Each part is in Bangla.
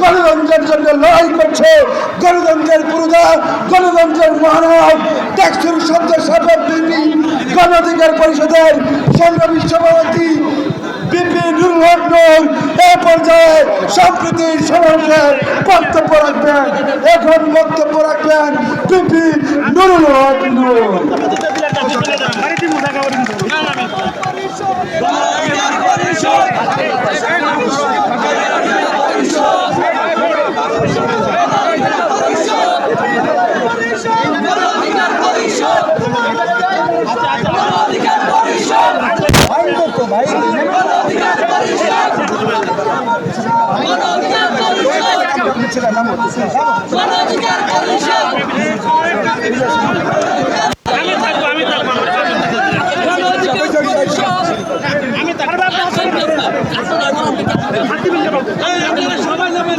গণতন্ত্রের জন্য লড়াই করছে। গণতন্ত্রের পুরুদা, গণতন্ত্রের মহানব ট্যাক্সুর সদ্য সরকার বিপি গণ পরিষদের সংগ্রামী সভাপতি বিপি নুরুল এ পর্যায়ে সম্প্রীতির সমাবেশের বক্তব্য রাখবেন, এখন বক্তব্য রাখবেন বিপি আমি আমি থাকব আমি সবাই যাবেন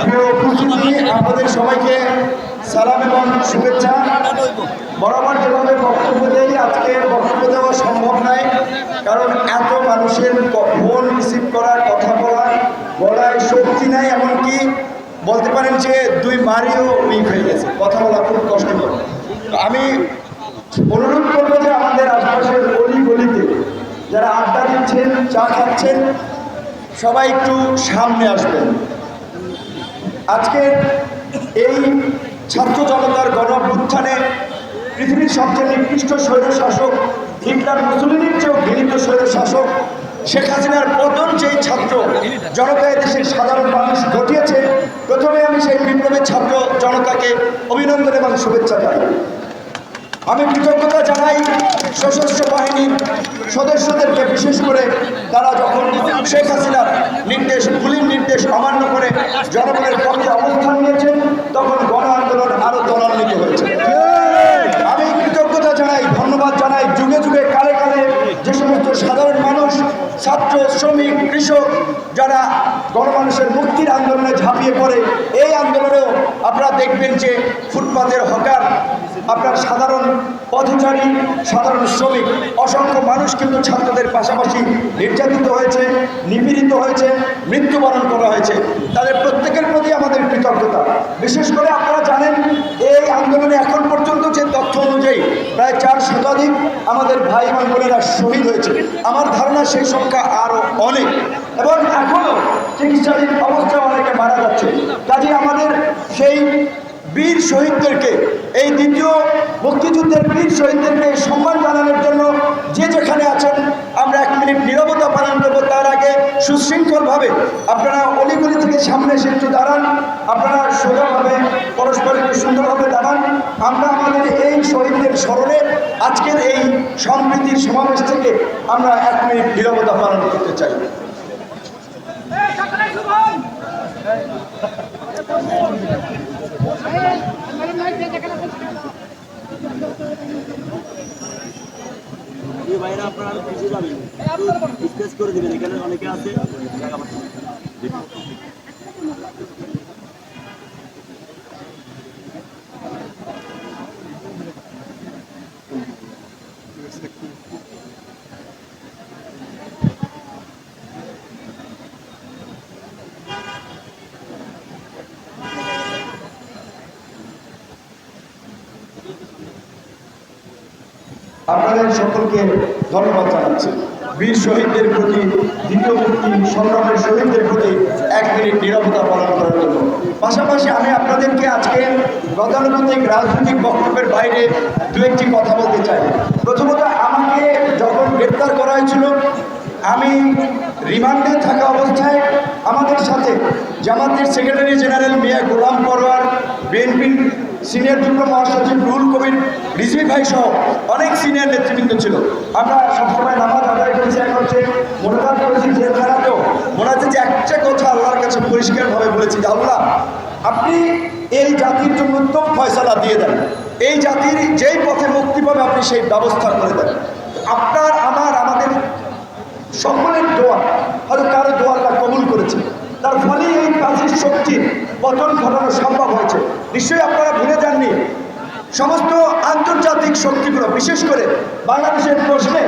প্রিয় উপস্থিতি আপনাদের সবাইকে সালাম এবং শুভেচ্ছা বরাবর যেভাবে বক্তব্য দেই আজকে বক্তব্য দেওয়া সম্ভব নয় কারণ এত মানুষের ক- ফোন রিসিভ করার কথা বলার গলায় শক্তি নাই এমনকি যে দুই মারিও উইক হয়ে গেছে। কথা বলা খুব কষ্টকর আমি অনুরোধ করব যে আমাদের আশপাশের গলি গলিতে যারা আড্ডা দিচ্ছেন, চা খাচ্ছেন, সবাই একটু সামনে আসবেন। আজকের এই ছাত্র জনতার গণ অভ্যুত্থানে পৃথিবীর সবচেয়ে নিকৃষ্ট স্বৈর শাসক হিটলার মুসলিনের চেয়েও ঘৃণিত স্বৈর শাসক শেখ হাসিনার পতন যেই ছাত্র, জনতায় দেশের সাধারণ জনতাকে অভিনন্দন এবং শুভেচ্ছা জানাই। আমি কৃতজ্ঞতা জানাই সশস্ত্র বাহিনীর সদস্যদেরকে, বিশেষ করে তারা যখন শেখ হাসিনার নির্দেশ, গুলির নির্দেশ অমান্য করে জনগণের পক্ষে অবস্থান নিয়েছেন, তখন গণ আন্দোলন আরও ত্বরান্বিত হয়েছে। আমি কৃতজ্ঞতা জানাই, ধন্যবাদ জানাই, যুগে যুগে কালে কালে যে সমস্ত সাধারণ মানুষ ছাত্র, শ্রমিক, কৃষক যারা গণমানুষের মুক্তির আন্দোলনে ঝাঁপিয়ে পড়ে, এই আন্দোলনেও আপনারা দেখবেন যে ফুটপাতের হকার, আপনার সাধারণ পথচারী, সাধারণ শ্রমিক, অসংখ্য মানুষ কিন্তু ছাত্রদের পাশাপাশি নির্যাতিত হয়েছে, নিপীড়িত হয়েছে, মৃত্যুবরণ করা হয়েছে। তাদের প্রত্যেকের প্রতি আমাদের কৃতজ্ঞতা। বিশেষ করে আপনারা জানেন, এই আন্দোলনে এখন পর্যন্ত যে তথ্য অনুযায়ী প্রায় চার শতাধিক আমাদের ভাই এবং বোনেরা শহীদ হয়েছে। আমার ধারণা সেই সংখ্যা আরও অনেক। এবং এখনও চিকিৎসাধীন অবস্থা অনেকে মারা যাচ্ছে। কাজে আমাদের সেই বীর শহীদদেরকে, এই দ্বিতীয় মুক্তিযুদ্ধের বীর শহীদদেরকে সম্মান জানানোর জন্য যে যেখানে আছেন, আমরা এক মিনিট নিরবতা পালন করব, তার সুশৃঙ্খলভাবে আপনারা অলিগলি থেকে সামনে এসে একটু দাঁড়ান আপনারা সোজাভাবে পরস্পর একটু সুন্দরভাবে দাঁড়ান আমরা আমাদের এই শহীদদের স্মরণে আজকের এই সম্প্রীতির সমাবেশ থেকে আমরা এক মিনিট নীরবতা পালন করতে চাই এই ভাইরা আপনারা আরও পাবেন করে দিবেন এখানে অনেকে আছে। আপনাদের সকলকে ধন্যবাদ জানাচ্ছি। বীর শহীদদের প্রতি, দ্বিতীয় মুক্তি, সংগ্রামের শহীদদের প্রতি এক মিনিট নিরবতা পালন করার জন্য। পাশাপাশি আমি আপনাদেরকে আজকে গতানুগতিক রাজনৈতিক বক্তব্যের বাইরে দু একটি কথা বলতে চাই। প্রথমত, আমাকে যখন গ্রেপ্তার করা হয়েছিল, আমি রিমান্ডে থাকা অবস্থায় আমাদের সাথে জামাতের সেক্রেটারি জেনারেল মিয়া গোলাম পরোয়ার, বিএনপির সিনিয়র যুগ্ম মহাসচিব রুহুল কবির, রিজভি ভাই সহ অনেক সিনিয়র নেতৃবৃন্দ ছিল। আমরা সবসময় নামাজ আদায় করেছি, এখন হচ্ছে মোনাজাত করেছি যে জেলখানাতেও মনে হচ্ছে যে একটা কথা আল্লাহর কাছে পরিষ্কারভাবে বলেছি যে, আল্লাহ, আপনি এই জাতির জন্য উত্তম ফয়সালা দিয়ে দেন। এই জাতির যেই পথে মুক্তি পাবে, আপনি সেই ব্যবস্থা করে দেন। আপনার, আমার, আমাদের সকলের দোয়া, হয়তো কারও দোয়া আল্লাহ কবুল করেছে। তার ফলে এই কাজের শক্তির পতন ঘটানো সম্ভব হয়েছে। নিশ্চয়ই আপনারা ভুলে যাননি সমস্ত আন্তর্জাতিক শক্তিগুলো, বিশেষ করে বাংলাদেশের প্রশ্নে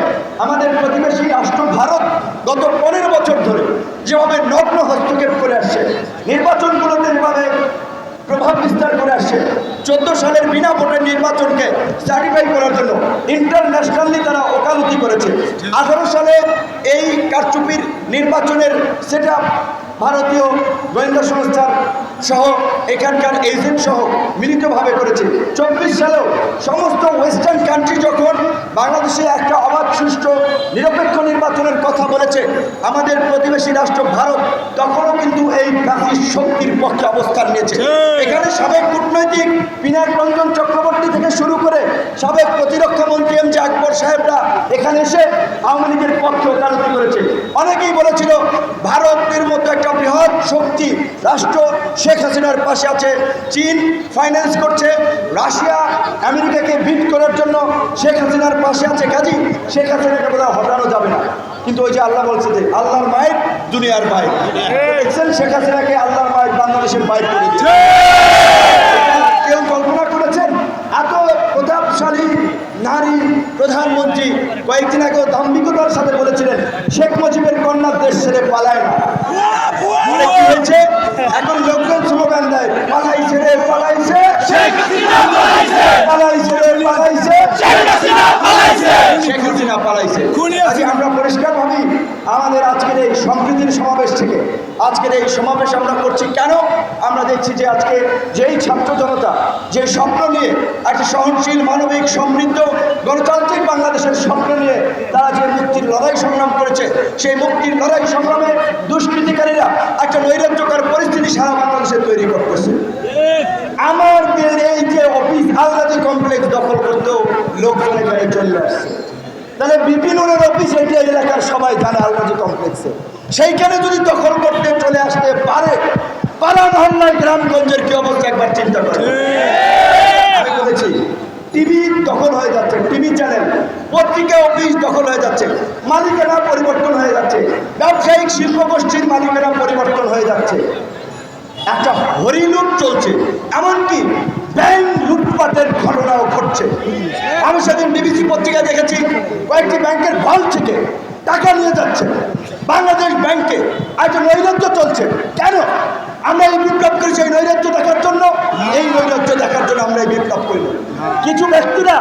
আমাদের প্রতিবেশী রাষ্ট্র ভারত গত পনেরো বছর ধরে যেভাবে নগ্ন হস্তক্ষেপ করে আসছে, নির্বাচনগুলোতে যেভাবে প্রভাব বিস্তার করে আসছে, চোদ্দ সালের বিনা ভোটের নির্বাচনকে সার্টিফাই করার জন্য ইন্টারন্যাশনালি তারা ওকালতি করেছে। আঠারো সালে এই কারচুপির নির্বাচনের সেট ভারতীয় গোয়েন্দা সংস্থার সহ এখানকার এজেন্ট সহ মিলিতভাবে করেছে। চব্বিশ সালেও সমস্ত ওয়েস্টার্ন কান্ট্রি যখন বাংলাদেশে একটা অবাধ সুষ্ঠু নিরপেক্ষ নির্বাচনের কথা বলেছে আমাদের প্রতিবেশী রাষ্ট্র ভারত তখনও কিন্তু এই গান্ধী শক্তির পক্ষে অবস্থান নিয়েছে। এখানে সাবেক কূটনৈতিক পিনাক রঞ্জন চক্রবর্তী থেকে শুরু করে সাবেক প্রতিরক্ষা মন্ত্রী এম জে আকবর সাহেবরা এখানে এসে আওয়ামী লীগের পক্ষে ওকালতি করেছে। অনেকেই বলেছিল ভারতের মতো একটা বৃহৎ শক্তি রাষ্ট্র শেখ হাসিনার পাশে আছে চীন ফাইন্যান্স করছে, রাশিয়া আমেরিকাকে বিট করার জন্য শেখ হাসিনার পাশে আছে কাজী শেখ হাসিনাকে বোধ হটানো যাবে না। কিন্তু ওই যে আল্লাহ বলছে যে, আল্লাহর মায়ের দুনিয়ার মায়ের দেখছেন? শেখ হাসিনাকে আল্লাহর মায়ের বাংলাদেশের মায়ের করে দিয়েছে। কেউ কল্পনা করেছেন? এত প্রতাপশালী নারী প্রধানমন্ত্রী কয়েকদিন আগেও দাম্ভিকতার সাথে বলেছিলেন, শেখ মুজিবের কন্যা দেশ ছেড়ে পালায় না। এখন দেয় পালাইছে। রে পালাইছে। পালাইছে রে পালাইছে। শেখ হাসিনা পালাইছে। আজকে আমরা পরিষ্কার ভাবি আমাদের আজকের এই সম্প্রীতির সমাবেশ থেকে আজকের এই সমাবেশ আমরা করছি কেন? আমরা দেখছি যে আজকে যেই ছাত্র জনতা যে স্বপ্ন নিয়ে একটা সহনশীল মানবিক সমৃদ্ধ গণতান্ত্রিক বাংলাদেশের স্বপ্ন নিয়ে তারা যে মুক্তির লড়াই সংগ্রাম করেছে সেই মুক্তির লড়াই সংগ্রামে দুষ্কৃতিকারীরা একটা নৈরাজ্যকর পরিস্থিতি সারা বাংলাদেশে তৈরি করতেছে। আমাদের এই যে অফিস আলগাদি কমপ্লেক্স দখল করতেও লোকজন এখানে চলে আসছে। তাহলে বিপিনুরের অফিস এইটা এলাকার সবাই জানে আলগাদি কমপ্লেক্সে সেইখানে যদি দখল করতে চলে আসতে পারে পালা মহল্লায় গ্রামগঞ্জের কি অবস্থা একবার চিন্তা করে। আমি বলেছি টিভি দখল হয়ে যাচ্ছে টিভি চ্যানেল পত্রিকা অফিস দখল হয়ে যাচ্ছে মালিকেরা পরিবর্তন হয়ে যাচ্ছে ব্যবসায়িক শিল্প গোষ্ঠীর মালিকেরা পরিবর্তন হয়ে যাচ্ছে। একটা হরিলুট চলছে, এমনকি ব্যাংক লুটপাটের ঘটনাও ঘটছে। আমি সেদিন বিবিসি পত্রিকা দেখেছি, কয়েকটি ব্যাংকের ভালো থেকে টাকা নিয়ে যাচ্ছে। বাংলাদেশ ব্যাংকে একটা নৈরাজ্য চলছে। কেন? আমরা এই বিপ্লব করেছি এই নৈরাজ্য দেখার জন্য? এই নৈরাজ্য দেখার জন্য আমরা এই বিপ্লব করি। কিছু ব্যক্তিরা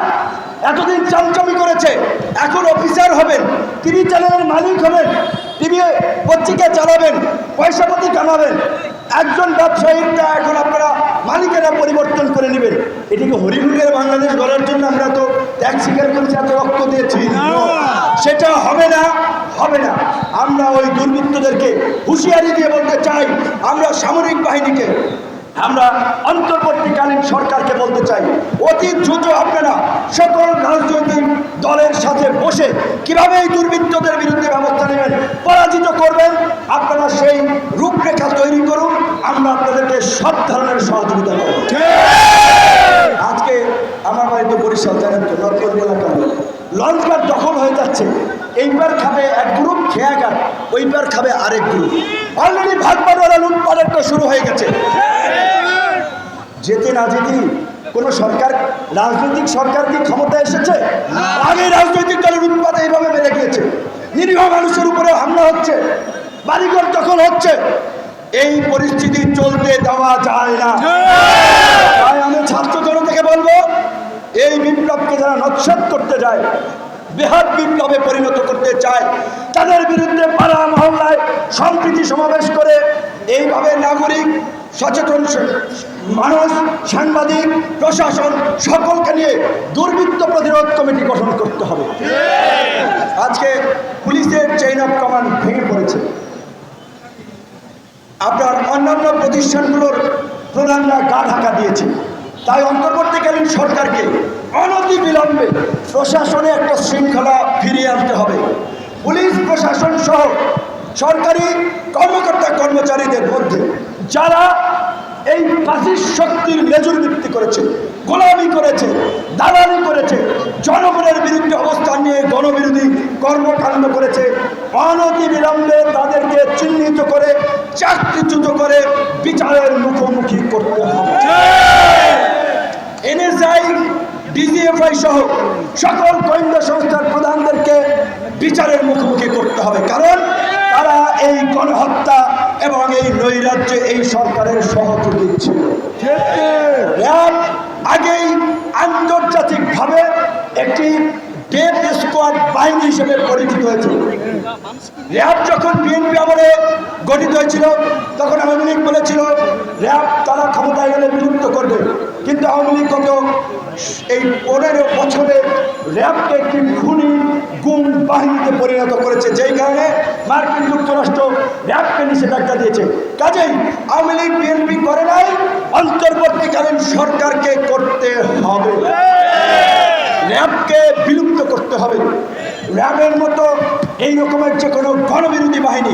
এতদিন চামচামি করেছে, এখন অফিসার হবেন টিভি চ্যানেলের মালিক হবেন টিভি পত্রিকা চালাবেন, পয়সাপাতি কামাবেন। একজন ব্যবসায়ীটা এখন আপনারা মালিকেরা পরিবর্তন করে নেবেন। এটিকে হরিগুলের বাংলাদেশ গড়ার জন্য আমরা তো ত্যাগ স্বীকার করেছি, এত রক্ত দিয়েছি। সেটা হবে না হবে না। আমরা ওই দুর্বৃত্তদেরকে হুঁশিয়ারি দিয়ে বলতে চাই, আমরা সামরিক বাহিনীকে আমরা অন্তর্বর্তীকালীন সরকারকে বলতে চাই অতি দ্রুত আপনারা সকল রাজনৈতিক দলের সাথে বসে কীভাবে এই দুর্বৃত্তদের বিরুদ্ধে ব্যবস্থা নেবেন, পরাজিত করবেন, আপনারা সেই রূপরেখা তৈরি করুন, আমরা আপনাদেরকে সব ধরনের সহযোগিতা করব। আজকে আমার বাড়িতে বরিশাল, জানেন তো নরকল এলাকা লঞ্চঘাট দখল হয়ে যাচ্ছে। এইবার খাবে এক গ্রুপ খেয়াঘাট ওইবার খাবে আরেক গ্রুপ। অলরেডি ভাগ বাটোয়ারা লুটপাটের শুরু হয়ে গেছে। যেতে না যেতেই কোনো সরকার রাজনৈতিক সরকার কি ক্ষমতা এসেছে? আগে রাজনৈতিক দলের উৎপাদ এইভাবে বেড়ে গিয়েছে। নিরীহ মানুষের উপরে হামলা হচ্ছে। বাড়িঘর দখল হচ্ছে। এই পরিস্থিতি চলতে দেওয়া যায় না। তাই আমি ছাত্র জনতাকে বলব এই বিপ্লবকে যারা নৎসাত করতে যায় বৃহৎ বিপ্লবে পরিণত করতে চায়। তাদের বিরুদ্ধে পাড়া মহল্লায় সম্প্রীতি সমাবেশ করে এইভাবে নাগরিক, সচেতন মানুষ, সাংবাদিক, প্রশাসন সকলকে নিয়ে দুর্বৃত্ত প্রতিরোধ কমিটি গঠন করতে হবে। আজকে পুলিশের চেইন অফ কমান্ড ভেঙে পড়েছে। আপনার অন্যান্য প্রতিষ্ঠানগুলোর প্রধানরা গা ঢাকা দিয়েছে। তাই অন্তর্বর্তীকালীন সরকারকে অনতি বিলম্বে প্রশাসনে একটা শৃঙ্খলা ফিরিয়ে আনতে হবে। পুলিশ, প্রশাসন সহ সরকারি কর্মকর্তা কর্মচারীদের মধ্যে যারা এই ফাঁসির শক্তির মেজুর ভিত্তি করেছে, গোলামি করেছে, দালালি করেছে, জনগণের বিরুদ্ধে অবস্থান নিয়ে গণবিরোধী কর্মকাণ্ড করেছে অনতি বিলম্বে তাদেরকে চিহ্নিত করে, চাকরিচ্যুত করে বিচারের মুখোমুখি করতে হবে। ডিজিএফআই সহ সকল গোয়েন্দা সংস্থার প্রধানদেরকে বিচারের মুখোমুখি করতে হবে। কারণ তারা এই গণহত্যা এবং এই নৈরাজ্যে এই সরকারের সহযোগী ছিল। আগেই আন্তর্জাতিকভাবে একটি ডেথ স্কোয়াড বাহিনী হিসেবে পরিচিত হয়েছিল র্যাব যখন বিএনপি আমলে গঠিত হয়েছিল, তখন আওয়ামী লীগ বলেছিল, র্যাব, তারা ক্ষমতায় গেলে বিলুপ্ত করবে। কিন্তু আওয়ামী লীগ গত এই পনেরো বছরে র্যাবকে একটি খুনি গুম বাহিনীতে পরিণত করেছে। যেই কারণে মার্কিন যুক্তরাষ্ট্র র্যাবকে নিষেধাজ্ঞা দিয়েছে। কাজেই আওয়ামী লীগ বিএনপি করে নাই, অন্তর্বর্তীকালীন সরকারকে করতে হবে। র্যাবকে বিলুপ্ত করতে হবে। র্যাবের মতো এই রকমের যে কোনো গণবিরোধী বাহিনী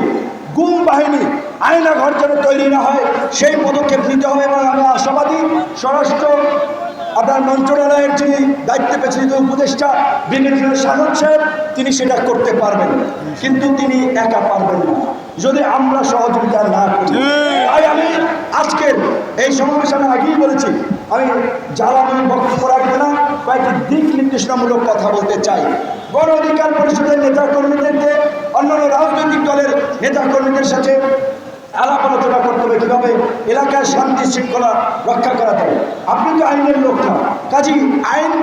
গুম বাহিনী আয়না ঘর যেন তৈরি না হয় সেই পদক্ষেপ নিতে হবে এবং আমি আশাবাদী। স্বরাষ্ট্র আপনার মন্ত্রণালয়ের যিনি দায়িত্বে পেয়েছেন যে উপদেষ্টা ব্রিগেডিয়ার সাগর সাহেব তিনি সেটা করতে পারবেন। কিন্তু তিনি একা পারবেন না। যদি আমরা সহযোগিতা না করি তাই আমি আজকের এই সমাবেশ আমি আগেই বলেছি আমি যারা আমি বক্তব্য রাখবে না। কয়েকটি দিক নির্দেশনামূলক কথা বলতে চাই। গণ অধিকার পরিষদের নেতা কর্মীদেরকে অন্যান্য রাজনৈতিক দলের নেতা কর্মীদের সাথে আলাপ আলোচনা করতে হবে। কীভাবে এলাকায় শান্তি শৃঙ্খলা রক্ষা করা যায়? আপনি তো আইনের লোক না। কাজী আইন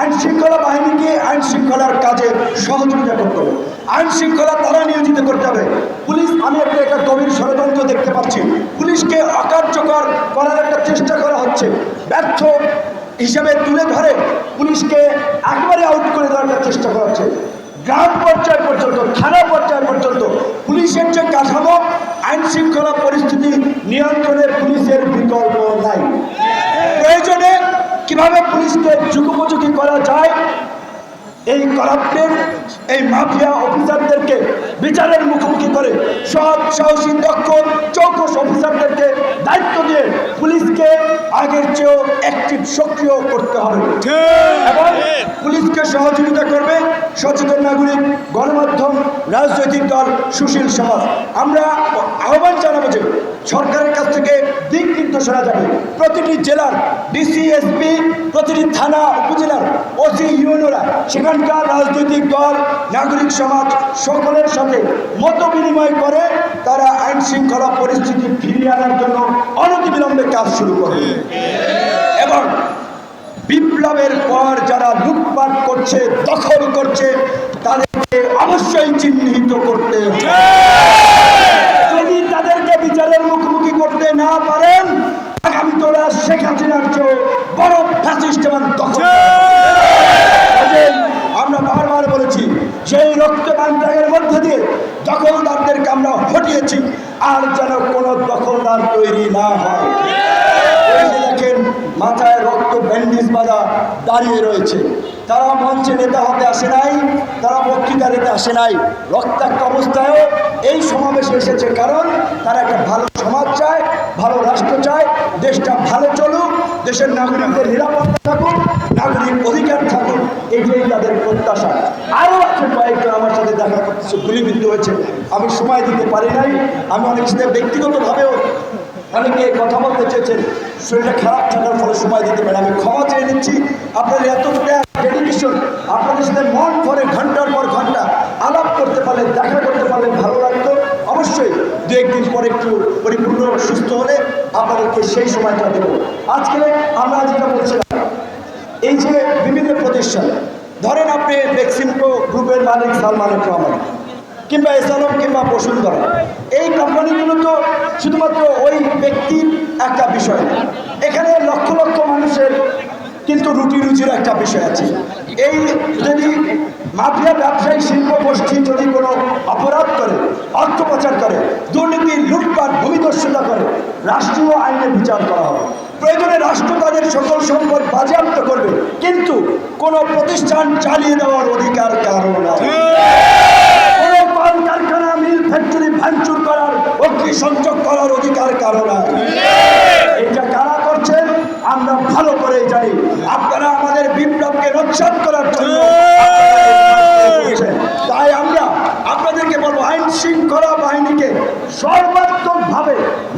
আইন শৃঙ্খলা বাহিনীকে আইন শৃঙ্খলার কাজে সহযোগিতা করতে হবে। আইন শৃঙ্খলা তারা নিয়োজিত করতে হবে। পুলিশ, আমি একটা একটা গভীর ষড়যন্ত্র দেখতে পাচ্ছি। পুলিশকে অকার্যকর করার একটা চেষ্টা করা হচ্ছে। ব্যর্থ হিসেবে তুলে ধরে পুলিশকে একবারে আউট করে দেওয়ার চেষ্টা করা হচ্ছে। গ্রাম পর্যায় পর্যন্ত, থানা পর্যায় পর্যন্ত পুলিশের যে কাঠামো, আইন শৃঙ্খলা পরিস্থিতি নিয়ন্ত্রণে পুলিশের বিকল্প নাই। প্রয়োজনে কীভাবে পুলিশকে যুগোপযোগী করা যায় এই করাপ্টের এই মাফিয়া অফিসারদেরকে বিচারের মুখোমুখি করে সব সাহসী দক্ষ চৌকস অফিসারদেরকে দায়িত্ব দিয়ে পুলিশকে আগের চেয়েও অ্যাক্টিভ সক্রিয় করতে হবে। এবং পুলিশকে সহযোগিতা করবে সচেতন নাগরিক গণমাধ্যম রাজনৈতিক দল সুশীল সমাজ। আমরা আহ্বান জানাব যে সরকারের কাছ থেকে দিক নির্দেশনা যাবে প্রতিটি জেলার ডিসিএসপি প্রতিটি থানা, উপজেলার ওসি ইউনোরা সেখানকার রাজনৈতিক দল, নাগরিক সমাজ সকলের সাথে মত বিনিময় করে তারা আইন শৃঙ্খলা পরিস্থিতি ফিরিয়ে আনার জন্য অনতিবিলম্বে কাজ শুরু করে। এবং বিপ্লবের পর যারা লুটপাট করছে, দখল করছে, তাদেরকে অবশ্যই চিহ্নিত করতে হবে যদি তাদেরকে বিচারের মুখোমুখি করতে না পারেন তোরা শেখ হাসিনার চেয়ে বড় ফ্যাসিস্ট এবং দখল আমরা বারবার বলেছি সেই রক্তবান ত্যাগের মধ্যে দিয়ে দখলদারদেরকে আমরা হটিয়েছি আর যেন কোনো দখলদার তৈরি না হয়। দেখেন মাথায় রক্ত ব্যান্ডেজ বাঁধা দাঁড়িয়ে রয়েছে। তারা মঞ্চে নেতা হতে আসে নাই তারা বক্তৃতা দিতে আসে নাই। রক্তাক্ত অবস্থায়ও এই সমাবেশে এসেছে কারণ তারা একটা ভালো সমাজ চায় ভালো রাষ্ট্র চায় দেশটা ভালো চলুক, দেশের নাগরিকদের নিরাপত্তা থাকুক, নাগরিক অধিকার থাকুক এটাই তাদের প্রত্যাশা। আরও আছে কয়েকজন আমার সাথে দেখা করতেছে গুলিবিদ্ধ হয়েছে। আমি সময় দিতে পারি নাই। আমি অনেক সাথে ব্যক্তিগতভাবেও অনেকে কথা বলতে চেয়েছেন। শরীরটা খারাপ থাকার ফলে সময় দিতে পারে আমি ক্ষমা চেয়ে নিচ্ছি। আপনাদের এতটা ডেডিকেশন আপনাদের সাথে মন ভরে ঘণ্টার পর ঘণ্টা আলাপ করতে পারলে, দেখা করতে পারলে ভালো লাগতো। অবশ্যই দু একদিন পরে একটু পরিপূর্ণ সুস্থ হলে আপনাদেরকে সেই সময়টা দেবো। আজকে আমরা যেটা বলছিলাম, এই যে বিভিন্ন প্রতিষ্ঠান, ধরেন আপনি মেক্সিমকো গ্রুপের মালিক সালমানের রহমান, কিংবা এসালম কিংবা বসুন্ধরা, এই কোম্পানিগুলো তো শুধুমাত্র ওই ব্যক্তির একটা বিষয় এখানে লক্ষ লক্ষ মানুষের কিন্তু রুটি রুজির একটা বিষয় আছে। এই যদি মাফিয়া ব্যবসায়ী শিল্প গোষ্ঠী যদি কোনো অপরাধ করে অর্থ পাচার করে দুর্নীতি লুটপাট ভূমিদস্যুতা করে, রাষ্ট্রীয় আইনে বিচার করা হবে। প্রয়োজনে রাষ্ট্র তাদের সকল সম্পদ বাজেয়াপ্ত করবে, কিন্তু কোনো প্রতিষ্ঠান চালিয়ে দেওয়ার অধিকার কারণ আছে কোনো কল কারখানা, মিল ফ্যাক্টরি ভাঙচুর করার অগ্নি সংযোগ করার অধিকার কারা করছেন আমরা ভালো করে জানি। আপনারা আমাদের বিপ্লবকে রক্ষাৎ করার জন্য তাই আমরা আপনাদেরকে বলব আইন শৃঙ্খলা বাহিনীকে সর্বাত্মকভাবে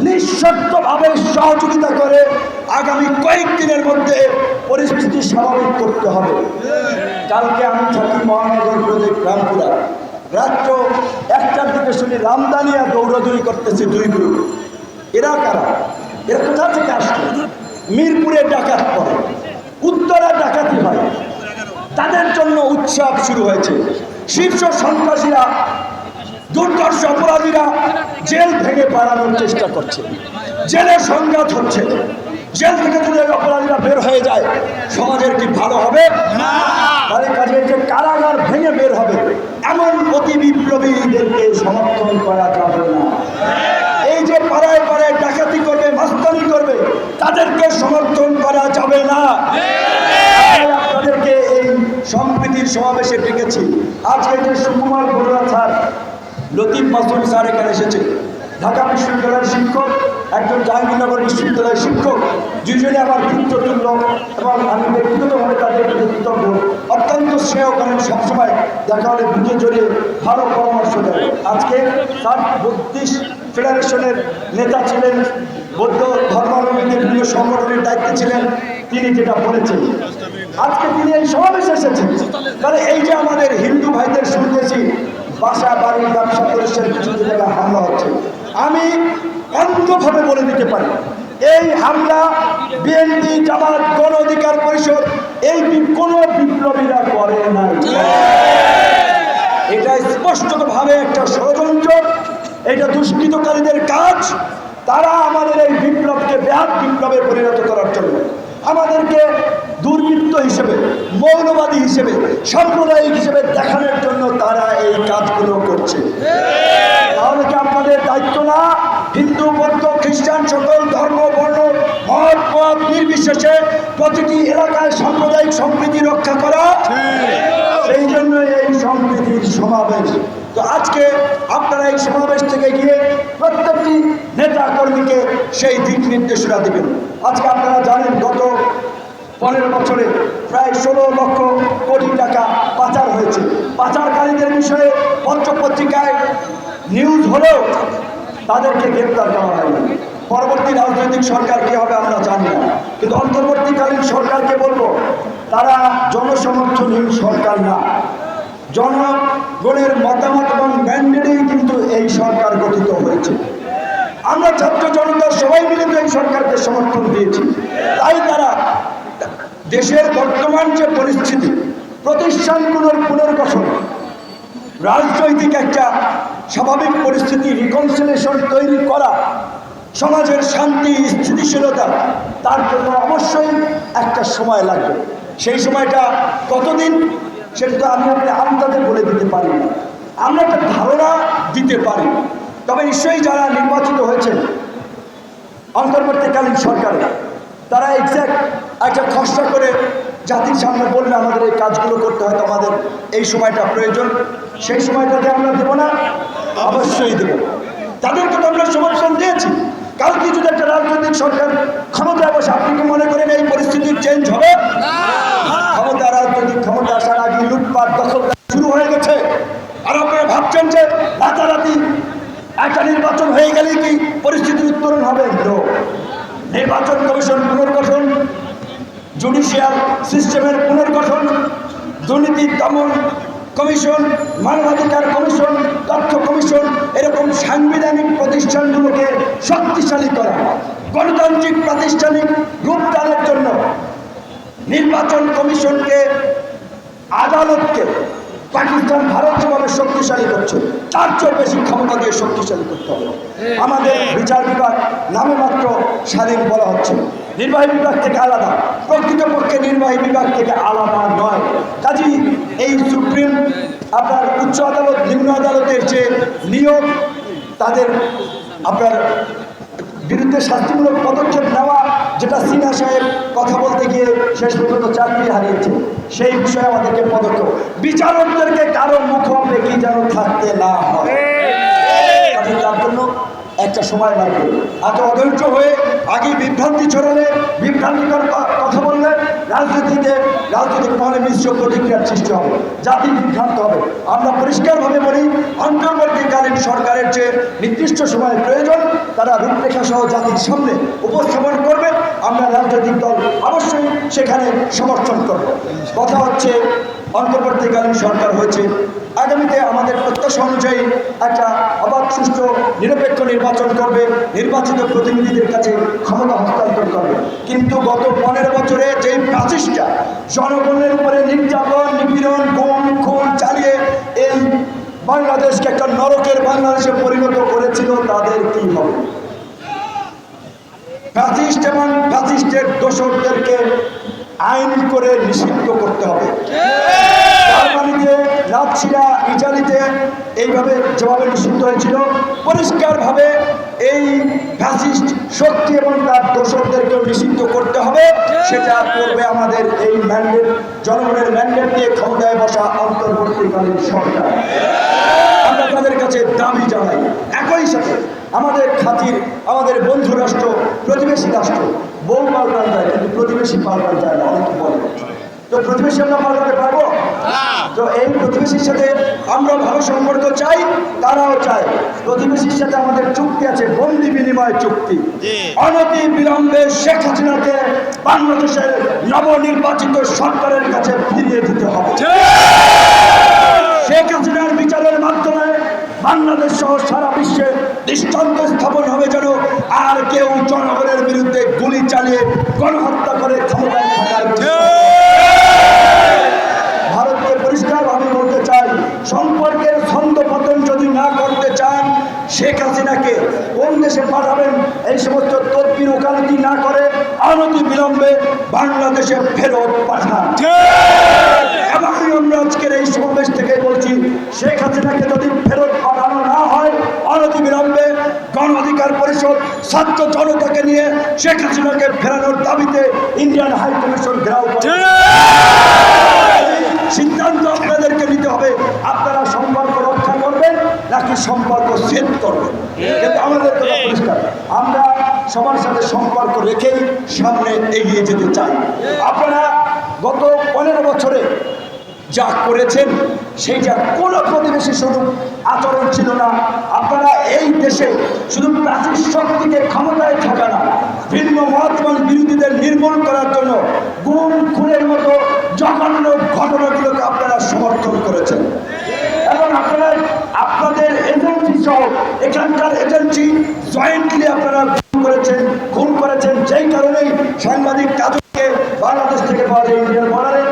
নিঃশর্তভাবে সহযোগিতা করে আগামী কয়েকদিনের মধ্যে পরিস্থিতি স্বাভাবিক করতে হবে। কালকে আমি থাকি মহানগর প্রদেশ রামপুরা রাত্র একটার দিকে শুনি রামদানিয়া দৌড়াদৌড়ি করতেছে দুই গ্রুপ। এরা কারা? এরা কোথা থেকে মিরপুরে ডাকাত পড়ে, উত্তরা ডাকাতি হয়। তাদের জন্য উৎসব শুরু হয়েছে। শীর্ষ সন্ত্রাসীরা দুর্দর্শ অপরাধীরা জেল ভেঙে পালানোর চেষ্টা করছে। জেলে সংঘাত হচ্ছে। জেল থেকে যদি অপরাধীরা বের হয়ে যায়। সমাজের কি ভালো হবে? তাদের কাছে যে কারাগার ভেঙে বের হবে, এমন অতি বিপ্লবীদেরকে সমর্থন করা যাবে না। এই যে পাড়ায় পাড়ায় ডাকাতি করবে, তাদেরকে সমর্থন করা যাবে না। আপনাদেরকে এই সম্প্রীতির সমাবেশে ডেকেছি। আজকে যে সুকুমার বড়ুয়া স্যার, লতিফ মাসুদ স্যার এখানে এসেছে। ঢাকা বিশ্ববিদ্যালয়ের শিক্ষক একজন জাহাঙ্গীরনগর বিশ্ববিদ্যালয়ের শিক্ষক, দুজনে আমার পুত্রতুল্য এবং আমি ব্যক্তিগতভাবে তাদের কৃতজ্ঞ। অত্যন্ত শ্রেয় করেন সবসময় দেখা হলে বুকে জড়িয়ে ভালো পরামর্শ দেয়। আজকে তার বত্রিশ ফেডারেশনের নেতা ছিলেন, বৌদ্ধ ধর্মাবলম্বীদের বিভিন্ন সংগঠনের দায়িত্বে ছিলেন, তিনি যেটা বলেছেন। আজকে তিনি এই সমাবেশে এসেছেন। তাহলে এই যে আমাদের হিন্দু ভাইদের শুনতেছি, বাসা, বাড়ি, ব্যবসা কিছু কিছু জায়গায় হামলা হচ্ছে। আমি অন্ধভাবে বলে দিতে পারি। এই হামলা, বিএনপি, জামাত, গণ অধিকার পরিষদ, এই কোনো বিপ্লবীরা করে নাই। এটা স্পষ্টতভাবে একটা ষড়যন্ত্র, এটা দুষ্কৃতকারীদের কাজ। তারা আমাদের এই বিপ্লবকে ব্যাপক বিপ্লবে পরিণত করার জন্য আমাদেরকে দুর্বৃত্ত হিসেবে, মৌলবাদী হিসেবে, সাম্প্রদায়িক হিসেবে দেখানোর জন্য তারা এই কাজগুলো করছে। তাহলে কি আপনাদের দায়িত্ব না? হিন্দু বৌদ্ধ খ্রিস্টান সকল ধর্ম বর্ণ মত পথ নির্বিশেষে প্রতিটি এলাকায় সাম্প্রদায়িক সম্প্রীতি রক্ষা করা সেই জন্য এই সম্প্রীতির সমাবেশ। তো আজকে আপনারা এই সমাবেশ থেকে গিয়ে প্রত্যেকটি নেতা কর্মীকে সেই দিক নির্দেশনা দেবেন। আজকে আপনারা জানেন গত পনেরো বছরে প্রায় ষোলো লক্ষ কোটি টাকা পাচার হয়েছে। পাচারকারীদের বিষয়ে পত্রপত্রিকায় নিউজ হলেও তাদেরকে গ্রেপ্তার করা হয়নি পরবর্তী রাজনৈতিক সরকার কী হবে আমরা জানি না। কিন্তু অন্তর্বর্তীকালীন সরকারকে বলব, তারা জনসমর্থনহীন সরকার না। জনগণের মতামত এবং ম্যান্ডেটেই কিন্তু এই সরকার গঠিত হয়েছে। আমরা ছাত্র জনতা সবাই মিলে তো এই সরকারকে সমর্থন দিয়েছি। তাই তারা দেশের বর্তমান যে পরিস্থিতি প্রতিষ্ঠানগুলোর পুনর্গঠন রাজনৈতিক একটা স্বাভাবিক পরিস্থিতি রিকনসিলেশন তৈরি করা, সমাজের শান্তি, স্থিতিশীলতা, তার জন্য অবশ্যই একটা সময় লাগবে। সেই সময়টা কতদিন সেটা তো আমি আপনি আন্দাজে বলে দিতে পারি না। আমরা একটা ধারণা দিতে পারি। তবে নিশ্চয়ই যারা নির্বাচিত হয়েছেন, অন্তর্বর্তীকালীন সরকারে, তারা এক্স্যাক্ট একটা খসড়া করে জাতির সামনে বললে আমাদের এই কাজগুলো করতে হয়তো আমাদের এই সময়টা প্রয়োজন। সেই সময়টাতে আমরা দেবো না, অবশ্যই দেব। তাদেরকে তো আমরা সমর্থন দিয়েছি। কালকে যদি একটা রাজনৈতিক সরকার ক্ষমতায় বসে, আপনি কি মনে করেন এই পরিস্থিতি চেঞ্জ হবে? ক্ষমতা, রাজনৈতিক ক্ষমতা আসার আগে লুটপাট দখল শুরু হয়ে গেছে। আর আপনারা ভাবছেন যে রাতারাতি একটা নির্বাচন হয়ে গেলেই কি পরিস্থিতির উত্তরণ হবে. নির্বাচন কমিশন জুডিশিয়াল সিস্টেমের পুনর্গঠন, দুর্নীতি দমন কমিশন, মানবাধিকার কমিশন, তথ্য কমিশন, এরকম সাংবিধানিক প্রতিষ্ঠানগুলোকে শক্তিশালী করা, গণতান্ত্রিক প্রাতিষ্ঠানিক রূপদানের জন্য নির্বাচন কমিশনকে, আদালতকে পাকিস্তান ভারত যেভাবে শক্তিশালী করছে তার চেয়ে বেশি ক্ষমতা দিয়ে শক্তিশালী করতে হবে। আমাদের বিচার বিভাগ নামে মাত্র স্বাধীন বলা হচ্ছে। নির্বাহী বিভাগ থেকে আলাদা প্রকৃতপক্ষে নির্বাহী বিভাগ থেকে আলাদা নয়। কাজী এই সুপ্রিম আপনার উচ্চ আদালত নিম্ন আদালতের যে নিয়োগ তাদের আপনার বিরুদ্ধে শাস্তিমূলক পদক্ষেপ নেওয়া যেটা সিনহা সাহেব কথা বলতে গিয়ে শেষ পর্যন্ত চাকরি হারিয়েছে, সেই বিষয়ে আমাদেরকে পদক্ষেপ। বিচারকদেরকে কারও মুখোমুখি যেন থাকতে না হয়। তার জন্য একটা সময় লাগবে। এত অধৈর্য হয়ে আগে বিভ্রান্তি ছড়ালে বিভ্রান্তিকর কথা বললে রাজনীতিতে রাজনৈতিক মহলে মিশ্র প্রতিক্রিয়ার সৃষ্টি হবে, জাতি বিভ্রান্ত হবে। আমরা পরিষ্কারভাবে বলি, অন্তর্বর্তীকালীন সরকারের যে নির্দিষ্ট সময়ের প্রয়োজন, তারা রূপরেখা সহ জাতির সামনে উপস্থাপন করবে। আমরা রাজনৈতিক দল অবশ্যই সেখানে সমর্থন করব। কথা হচ্ছে অন্তর্বর্তীকালীন সরকার হয়েছে। আগামীতে আমাদের প্রত্যাশা অনুযায়ী একটা অবাধ সুষ্ঠু, নিরপেক্ষ নির্বাচন করবে। নির্বাচিত প্রতিনিধিদের কাছে ক্ষমতা হস্তান্তর করবে। কিন্তু গত পনেরো বছরে যে প্রাচীসটা জনগণের উপরে নির্যাতন, নিপীড়ন, গুম, খুন চালিয়ে এই বাংলাদেশকে একটা নরকের বাংলাদেশে পরিণত করেছিল, তাদের কি হবে? ফ্যাসিস্ট এবং ফ্যাসিস্টের দোষরদেরকে আইন করে নিষিদ্ধ করতে হবে। জার্মানিতে নাৎসিরা ইটালিতে এইভাবে যেভাবে নিষিদ্ধ হয়েছিল। পরিষ্কারভাবে এই ফ্যাসিস্ট শক্তি এবং তার দোষরদেরকেও নিষিদ্ধ করতে হবে। সেটা করবে আমাদের এই ম্যান্ডেট, জনগণের ম্যান্ডেট নিয়ে ক্ষমতায় বসা অন্তর্বর্তীকালীন সরকার। আমরা তাদের কাছে দাবি জানাই, একই সাথে আমাদের খাতির আমাদের বন্ধু রাষ্ট্র প্রতিবেশী রাষ্ট্র বউ পাল্টান যায় কিন্তু প্রতিবেশী পাল্টান যায় না অনেকে বলে। তো প্রতিবেশী আমরা পাল্টাতে পারব? তো এই প্রতিবেশীর সাথে আমরা ভালো সম্পর্ক চাই তারাও চায়। প্রতিবেশীর সাথে আমাদের চুক্তি আছে বন্দি বিনিময় চুক্তি। অনতি বিলম্বে শেখ হাসিনাকে বাংলাদেশের নবনির্বাচিত সরকারের কাছে ফিরিয়ে দিতে হবে। শেখ হাসিনার বিচারের মাধ্যমে বাংলাদেশ সহ সারা বিশ্বে দৃষ্টান্ত স্থাপন হবে যেন আর কেউ জনগণের বিরুদ্ধে গুলি চালিয়ে গণহত্যা করে ক্ষমতায় পরিষ্কার ভারতকে পরিষ্কারভাবে বলতে চাই, সম্পর্কের ছন্দ পতন যদি না করতে চান, শেখ হাসিনাকে কোন দেশে পাঠাবেন? এই সমস্ত তদবির ওকালতি না করে অনতি বিলম্বে বাংলাদেশে ফেরত পাঠান। এবং আমরা আজকের এই সমাবেশ থেকে বলছি, শেখ হাসিনাকে যদি ফেরত পাঠানো না হয়, অনতি বিলম্বে গণ অধিকার পরিষদ, ছাত্র জনতাকে নিয়ে শেখ হাসিনাকে ফেরানোর দাবিতে ইন্ডিয়ান হাই ঘেরাও সিদ্ধান্ত আপনাদেরকে নাকি সম্পর্ক ছেদ করবেন কিন্তু আমাদের কথা পরিষ্কার। আমরা সবার সাথে সম্পর্ক রেখেই সামনে এগিয়ে যেতে চাই। আপনারা গত পনেরো বছরে যা করেছেন সেইটা কোনো প্রতিবেশী স্বরূপ আচরণ ছিল না। আপনারা এই দেশে শুধু প্রাচীন শক্তিকে ক্ষমতায় থাকা না ভিন্ন মত এবং বিরোধীদের নির্মূল করার জন্য গুম খুনের মতো জঘন্য ঘটনাগুলোকে আপনারা সমর্থন করেছেন। এবং আপনারা আপনাদের এজেন্সি সহ এখানকার এজেন্সি জয়েন্টলি আপনারা খুন করেছেন খুন করেছেন। যেই কারণেই সাংবাদিক কাজকে বাংলাদেশ থেকে পাওয়া যায় ইন্ডিয়ান বর্ডারে।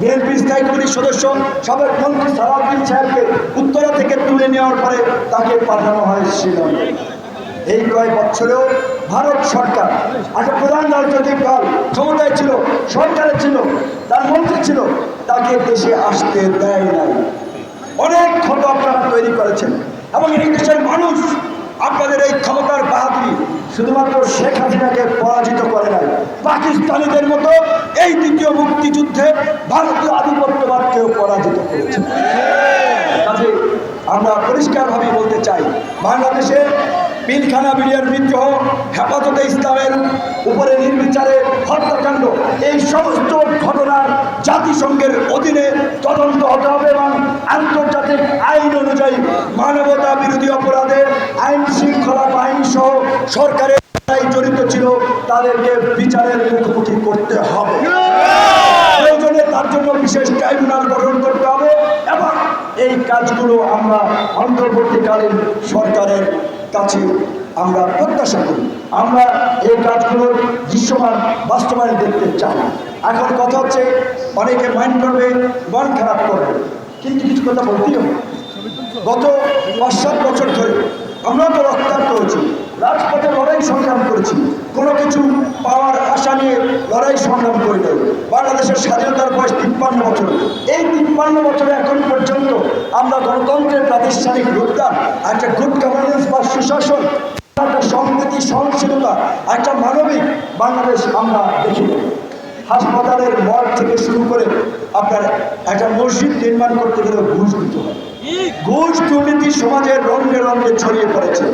বিএনপি স্থায়ী কমিটির সদস্য, সাবেক মন্ত্রী সালাউদ্দিন সাহেবকে উত্তরা থেকে তুলে নেওয়ার পরে তাকে পাঠানো হয় শ্রীলঙ্কা এই কয়েক বছরেও ভারত সরকার একটা প্রধান রাজনৈতিক দল, ক্ষমতায় ছিল সরকারে ছিল, তার মন্ত্রী ছিল, তাকে দেশে আসতে দেয় নাই। অনেক ক্ষত আপনারা তৈরি করেছেন। এবং এই দেশের মানুষ আপনাদের এই ক্ষমতার বাহাদুরি শুধুমাত্র শেখ হাসিনাকে পরাজিত করে নাই, পাকিস্তানিদের মতো এই দ্বিতীয় মুক্তিযুদ্ধে ভারতীয় আধিপত্যবাদকেও পরাজিত করেছে। আমরা পরিষ্কারভাবে বলতে চাই, বাংলাদেশে পিলখানা বিডিয়ার বিদ্রোহ, হেফাজতে ইসলামের উপরে নির্বিচারে হত্যাকাণ্ড, এই সমস্ত ঘটনার জাতিসংঘের অধীনে তদন্ত হতে হবে এবং আন্তর্জাতিক আইন অনুযায়ী মানবতা বিরোধী অপরাধে আইন শৃঙ্খলা বাহিনী সহ সরকারের জড়িত ছিল, তাদেরকে বিচারের মুখোমুখি করতে হবে। প্রয়োজনে তার জন্য বিশেষ ট্রাইব্যুনাল গঠন করতে হবে এবং এই কাজগুলো আমরা অন্তর্বর্তীকালীন সরকারের কাছে আমরা প্রত্যাশা করি। আমরা এই কাজগুলোর দৃশ্যমান বাস্তবায়ন দেখতে চাই। এখন কথা হচ্ছে, অনেকে মাইন্ড করবে, মন খারাপ করবে। কিন্তু কিছু কথা বলতেই হবে। গত পাঁচ সাত বছর ধরে আমরা তো রক্তাক্ত হয়েছি। রাজপথে লড়াই সংগ্রাম করেছি। কোনো কিছু পাওয়ার আশা নিয়ে লড়াই সংগ্রাম করি নাই। বাংলাদেশের স্বাধীনতার বয়স তিপ্পান্ন বছর। এই তিপ্পান্ন বছরে এখন পর্যন্ত আমরা গণতন্ত্রের প্রাতিষ্ঠানিক রূপদান একটা গুড গভর্নেন্স বা সুশাসন, একটা সম্প্রীতি সহনশীলতা, একটা মানবিক বাংলাদেশ আমরা দেখি। হাসপাতালের মল থেকে শুরু করে আপনার একটা মসজিদ নির্মাণ করতে গেলে ঘুষ দিতে হয়। ঘুষ দুর্নীতি সমাজের রঙে রঙে ছড়িয়ে পড়েছে।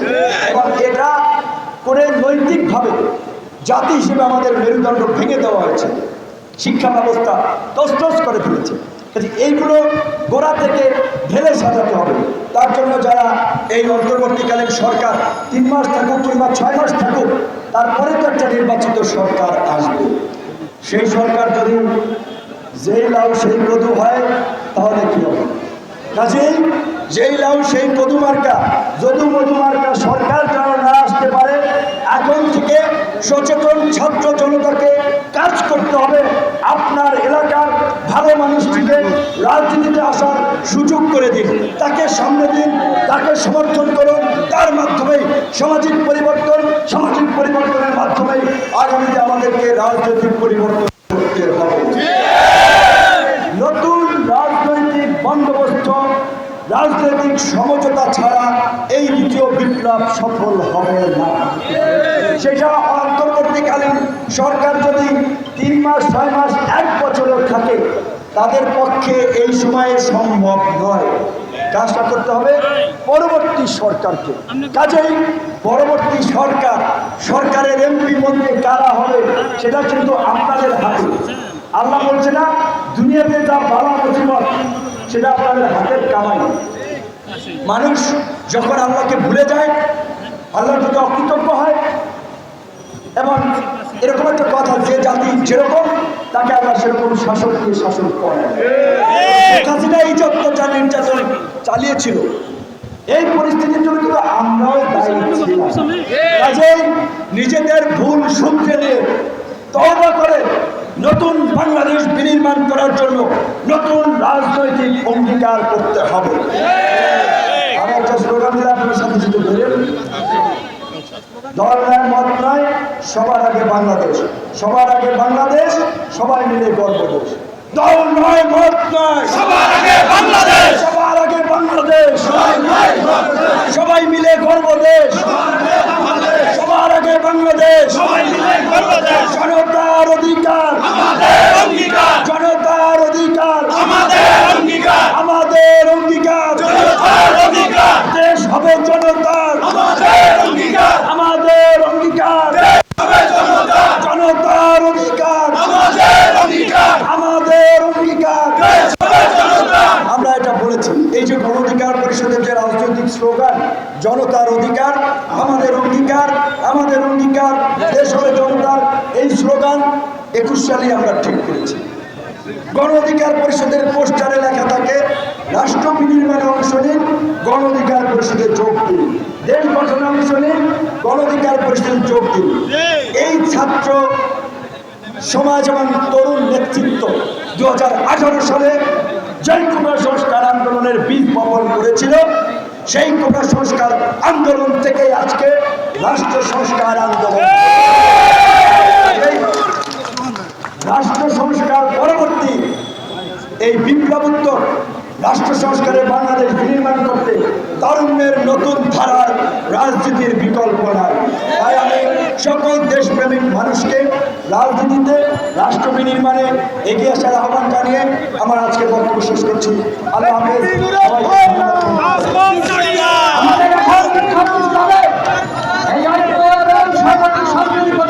এবং এটা করে নৈতিকভাবে জাতি হিসেবে আমাদের মেরুদণ্ড ভেঙে দেওয়া হয়েছে। শিক্ষা ব্যবস্থা তস্তস করে ফেলেছে। এইগুলো গোড়া থেকে ঢেলে সাজাতে হবে। তার জন্য যারা এই অন্তর্বর্তীকালীন সরকার তিন মাস থাকুক কিংবা ছয় মাস থাকুক, তারপরে তো একটা নির্বাচিত সরকার আসবে। সেই সরকার যদি যেই লাউ সেই কদু হয়, তাহলে কি হবে? কাজেই যেই লাউ, সেই কদু মার্কা যদু মধু মার্কা সরকার যেন না আসতে পারে, এখন থেকে সচেতন ছাত্র জনতাকে কাজ করতে হবে। আপনার এলাকার ভালো মানুষটিকে রাজনীতিতে আসার সুযোগ করে দিন। তাকে সামনে দিন, তাকে সমর্থন করুন। তার মাধ্যমেই সামাজিক পরিবর্তন, সামাজিক পরিবর্তনের মাধ্যমেই আগামীতে আমাদেরকে রাজনৈতিক পরিবর্তন করতে হবে নতুন রাজনৈতিক বন্দোবস্ত রাজনৈতিক সমঝোতা ছাড়া এই দ্বিতীয় বিপ্লব সফল হবে না। সেটা অন্তর্বর্তীকালীন সরকার যদি তিন মাস, ছয় মাস, এক বছরও থাকে, তাদের পক্ষে এই সময়ে সম্ভব নয়। কাজটা করতে হবে পরবর্তী সরকারকে। কাজেই পরবর্তী সরকার, সরকারের এমপি মন্ত্রী কারা হবে, সেটা কিন্তু আপনাদের হাতে। আল্লাহ বলছে না, দুনিয়াতে যা বালা মুসিবত, সেটা আপনাদের হাতের কামাই। মানুষ যখন আল্লাহকে ভুলে যায় আল্লাহর প্রতি অকৃতজ্ঞ হয় এবং এরকম একটা কথা যে জাতি যেরকম তাকে আল্লাহ সেরকম শাসন দিয়ে শাসন করে হাসিনা এই অত্যাচার নির্যাতন চালিয়েছিল এই পরিস্থিতির জন্য কিন্তু আমরাও কাজেই নিজেদের ভুল শুধরে নিয়ে তবা করে নতুন বাংলাদেশ বিনির্মাণ করার জন্য নতুন রাজনৈতিক অঙ্গীকার করতে হবে। স্লোগান দিলে আপনার সাথে সাথে বলেন দল নয় মত নয় সবার আগে বাংলাদেশ। সবার আগে বাংলাদেশ সবাই মিলে গর্ব দেশ দল নয় মত নয়। সবার আগে বাংলাদেশ। সবার আগে বাংলাদেশ। সবাই মিলে গর্ব দেশ। সবার আগে বাংলাদেশ। সবাই মিলে জনতার অধিকার। আমাদের অঙ্গীকার। জনতার অধিকার। আমাদের অঙ্গীকার। আমাদের অঙ্গীকার। দেশ হবে জনতার। আমাদের অঙ্গীকার। জনতার। অধিকার আমাদের অঙ্গীকার। আমাদের অঙ্গীকার। দেশ হবে জনতা আমরা এটা বলেছি। এই যে গণ অধিকার পরিষদের যে রাজনৈতিক স্লোগান জনতার অধিকার আমাদের অঙ্গীকার আমাদের অঙ্গীকার দেশ হবে জনতার এই স্লোগান একুশ সালে আমরা ঠিক করেছি। গণ অধিকার পরিষদের পোস্টারে লেখা থাকে, রাষ্ট্র বিনির্মাণে অংশ নিন গণ অধিকার পরিষদে যোগ দিন। দেশ গঠনে অংশ নিন গণ অধিকার পরিষদে যোগ দিন। এই ছাত্র সমাজ এবং তরুণ নেতৃত্ব দু হাজার আঠারো সালে যেই কোটা সংস্কার আন্দোলনের বীজ বপন করেছিল। সেই কোটা সংস্কার আন্দোলন থেকে আজকে রাষ্ট্র সংস্কার আন্দোলন। রাষ্ট্র সংস্কার পরবর্তী এই বিপ্লবোত্তর রাষ্ট্র সংস্কারে বাংলাদেশ বিনির্মাণ করতে তারুণ্যের নতুন ধারার রাজনীতির বিকল্প নাই। তাই আমি সকল দেশপ্রেমিক মানুষকে রাজনীতিতে, রাষ্ট্র বিনির্মাণে এগিয়ে আসার আহ্বান জানিয়ে আমার আজকে বক্তব্য শেষ করছি। আল্লাহ